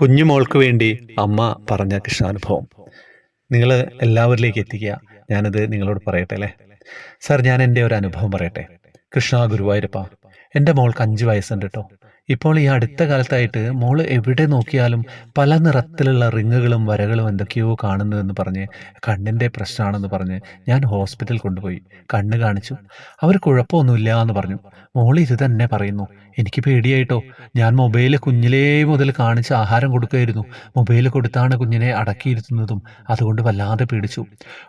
കുഞ്ഞുമോൾക്ക് വേണ്ടി അമ്മ പറഞ്ഞ കൃഷ്ണാനുഭവം. നിങ്ങൾ എല്ലാവരിലേക്ക് എത്തിക്കുക. ഞാനത് നിങ്ങളോട് പറയട്ടെ അല്ലേ? സാർ ഞാൻ എന്റെ ഒരു അനുഭവം പറയട്ടെ. കൃഷ്ണ ഗുരുവായൂരപ്പ എന്റെ മോൾക്ക് അഞ്ച് വയസ്സുണ്ട് കേട്ടോ. ഇപ്പോൾ ഈ അടുത്ത കാലത്തായിട്ട് മോൾ എവിടെ നോക്കിയാലും പല നിറത്തിലുള്ള റിങ്ങുകളും വരകളും എന്തൊക്കെയോ കാണുന്നതെന്ന് പറഞ്ഞ് കണ്ണിന്റെ പ്രശ്നമാണെന്ന് പറഞ്ഞ് ഞാൻ ഹോസ്പിറ്റലിൽ കൊണ്ടുപോയി. കണ്ണ് കാണിച്ചു. അവർ കുഴപ്പമൊന്നുമില്ല എന്ന് പറഞ്ഞു. മോൾ ഇത് തന്നെ പറയുന്നു. എനിക്ക് പേടിയായിട്ടോ. ഞാൻ മൊബൈൽ കുഞ്ഞിലേ മുതൽ കാണിച്ച് ആഹാരം കൊടുക്കുമായിരുന്നു. മൊബൈൽ കൊടുത്താണ് കുഞ്ഞിനെ അടക്കിയിരുത്തുന്നതും അതുകൊണ്ട് വല്ലാതെ പേടിച്ചു.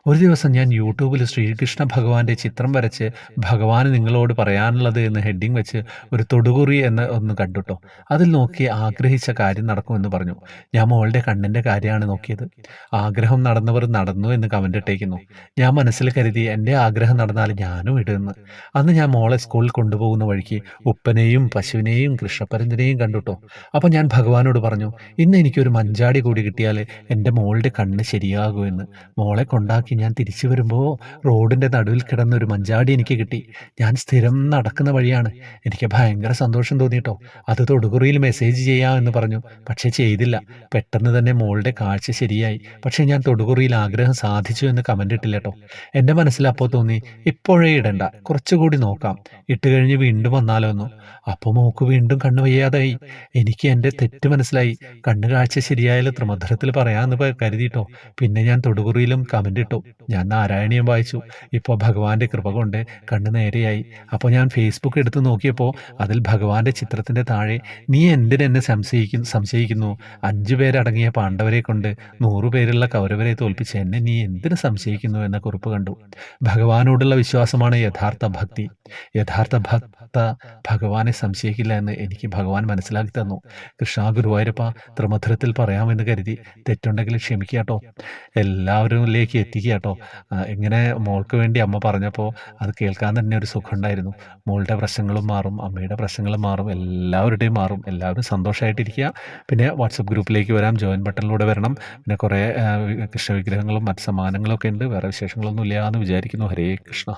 ഒരു ദിവസം ഞാൻ യൂട്യൂബിൽ ശ്രീകൃഷ്ണ ഭഗവാന്റെ ചിത്രം വരച്ച് ഭഗവാന് നിങ്ങളോട് പറയാനുള്ളത് എന്ന് ഹെഡിങ് വെച്ച് ഒരു തൊടുകുറി എന്ന് ഒന്ന് കണ്ടുട്ടോ. അതിൽ നോക്കി ആഗ്രഹിച്ച കാര്യം നടക്കുമെന്ന് പറഞ്ഞു. ഞാൻ മോളുടെ കണ്ണിന്റെ കാര്യമാണ് നോക്കിയത്. ആഗ്രഹം നടന്നവർ നടന്നു എന്ന് കമന്റ് ഇട്ടേക്കുന്നു. ഞാൻ മനസ്സിൽ കരുതി എന്റെ ആഗ്രഹം നടന്നാൽ ഞാനും ഇടുന്നു അന്ന് ഞാൻ മോളെ സ്കൂളിൽ കൊണ്ടുപോകുന്ന വഴിക്ക് ഉപ്പനെയും പശുവിനെയും കൃഷ്ണപ്പരന്തിനെയും കണ്ടുട്ടോ. അപ്പോൾ ഞാൻ ഭഗവാനോട് പറഞ്ഞു ഇന്ന് എനിക്കൊരു മഞ്ചാടി കൂടി കിട്ടിയാൽ എന്റെ മോളുടെ കണ്ണ് ശരിയാകുമെന്ന് മോളെ കൊണ്ടാക്കി ഞാൻ തിരിച്ചു വരുമ്പോൾ റോഡിന്റെ നടുവിൽ കിടന്ന ഒരു മഞ്ചാടി എനിക്ക് കിട്ടി. ഞാൻ സ്ഥിരം നടക്കുന്ന വഴിയാണ്. എനിക്ക് ഭയങ്കര സന്തോഷം തോന്നിട്ടോ. അത് തൊടുകുറിയിൽ മെസ്സേജ് ചെയ്യാമെന്ന് പറഞ്ഞു. പക്ഷേ ചെയ്തില്ല. പെട്ടെന്ന് തന്നെ മോളുടെ കാഴ്ച ശരിയായി. പക്ഷേ ഞാൻ തൊടുകുറിയിൽ ആഗ്രഹം സാധിച്ചു എന്ന് കമന്റ് ഇട്ടില്ല കേട്ടോ എന്റെ മനസ്സിൽ അപ്പോൾ തോന്നി ഇപ്പോഴേ ഇടണ്ട. കുറച്ചുകൂടി നോക്കാം. ഇട്ട് കഴിഞ്ഞ് വീണ്ടും വന്നാലോ എന്നു. അപ്പോൾ മോക്ക് വീണ്ടും കണ്ണു വയ്യാതായി. എനിക്ക് എന്റെ തെറ്റ് മനസ്സിലായി. കണ്ണു കാഴ്ച ശരിയായാലും ത്രിമധുരത്തിൽ പറയാമെന്ന് കരുതിയിട്ടോ പിന്നെ ഞാൻ തൊടുകുറിയിലും കമന്റ് ഇട്ടു. ഞാൻ നാരായണീയം വായിച്ചു. ഇപ്പോൾ ഭഗവാന്റെ കൃപ കൊണ്ട് കണ്ണ് നേരെയായി. അപ്പോൾ ഞാൻ ഫേസ്ബുക്ക് എടുത്ത് നോക്കിയപ്പോൾ അതിൽ ഭഗവാന്റെ ചിത്രത്തിന്റെ താഴെ നീ എന്തിനെന്നെ സംശയിക്കുന്നു സംശയിക്കുന്നു? അഞ്ചു പേരടങ്ങിയ പാണ്ഡവരെ കൊണ്ട് നൂറു പേരുള്ള കൗരവരെ തോൽപ്പിച്ച് എന്നെ നീ എന്തിനു സംശയിക്കുന്നു? എന്ന കുറിപ്പ് കണ്ടു. ഭഗവാനോടുള്ള വിശ്വാസമാണ് യഥാർത്ഥ ഭക്തി. യഥാർത്ഥ ഭക്ത ഭഗവാനെ സംശയിക്കില്ല എന്ന് എനിക്ക് ഭഗവാൻ മനസ്സിലാക്കി തന്നു. കൃഷ്ണ ഗുരുവായൂരപ്പ ത്രിമധുരത്തിൽ പറയാമെന്ന് കരുതി തെറ്റുണ്ടെങ്കിൽ ക്ഷമിക്കുക കേട്ടോ. എല്ലാവരിലേക്ക് എത്തിക്കുക കേട്ടോ. ഇങ്ങനെ മോൾക്ക് വേണ്ടി അമ്മ പറഞ്ഞപ്പോൾ അത് കേൾക്കാൻ തന്നെ ഒരു സുഖമുണ്ടായിരുന്നു മോളുടെ പ്രശ്നങ്ങളും മാറും അമ്മയുടെ പ്രശ്നങ്ങളും മാറും എല്ലാവരുടെയും മാറും. എല്ലാവരും സന്തോഷമായിട്ടിരിക്കുക പിന്നെ വാട്സപ്പ് ഗ്രൂപ്പിലേക്ക് വരാം. ജോയിൻ ബട്ടണിലൂടെ വരണം. പിന്നെ കുറേ കൃഷ്ണ വിഗ്രഹങ്ങളും മറ്റ് സമ്മാനങ്ങളൊക്കെ ഉണ്ട്. വേറെ വിശേഷങ്ങളൊന്നും ഇല്ല എന്ന് വിചാരിക്കുന്നു. ഹരേ കൃഷ്ണ.